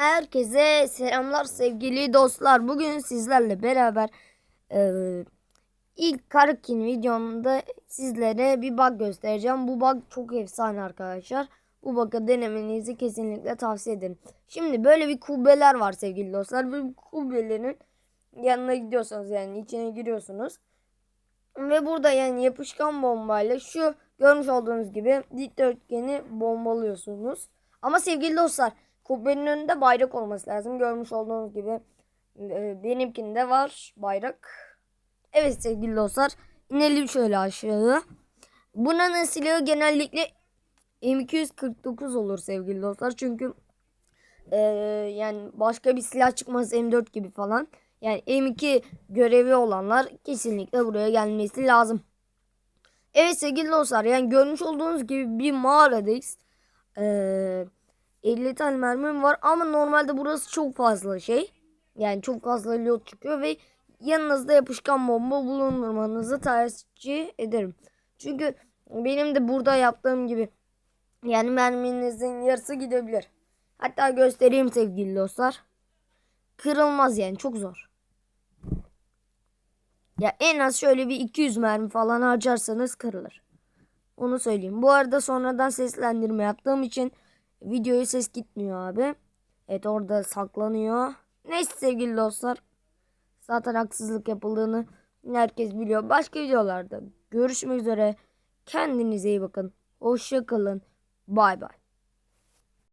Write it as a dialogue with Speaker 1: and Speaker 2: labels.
Speaker 1: Herkese selamlar sevgili dostlar. Bugün sizlerle beraber e, ilk Karakin videomda sizlere bir bug göstereceğim. Bu bug çok efsane arkadaşlar. Bu bug'ı denemenizi kesinlikle tavsiye ederim. Şimdi böyle bir kubbeler var sevgili dostlar. Bu kubbelerin yanına gidiyorsanız yani içine giriyorsunuz. Ve burada yani yapışkan bombayla şu görmüş olduğunuz gibi dikdörtgeni bombalıyorsunuz. Ama sevgili dostlar kubbenin önünde bayrak olması lazım. Görmüş olduğunuz gibi e, benimkinde var bayrak. Evet sevgili dostlar inelim şöyle aşağı. Bunun silahı genellikle M249 olur sevgili dostlar. Çünkü e, yani başka bir silah çıkmaz M4 gibi falan. Yani M2 görevi olanlar kesinlikle buraya gelmesi lazım. Evet sevgili dostlar yani görmüş olduğunuz gibi bir mağaradayız. Ee, 50 tane mermim var ama normalde burası çok fazla şey. Yani çok fazla loot çıkıyor ve yanınızda yapışkan bomba bulundurmanızı tercih ederim. Çünkü benim de burada yaptığım gibi yani merminizin yarısı gidebilir. Hatta göstereyim sevgili dostlar. Kırılmaz yani çok zor. Ya en az şöyle bir 200 mermi falan harcarsanız kırılır. Onu söyleyeyim. Bu arada sonradan seslendirme yaptığım için videoya ses gitmiyor abi. Evet orada saklanıyor. Neyse sevgili dostlar. Zaten haksızlık yapıldığını herkes biliyor. Başka videolarda görüşmek üzere. Kendinize iyi bakın. Hoşça kalın. Bay bay.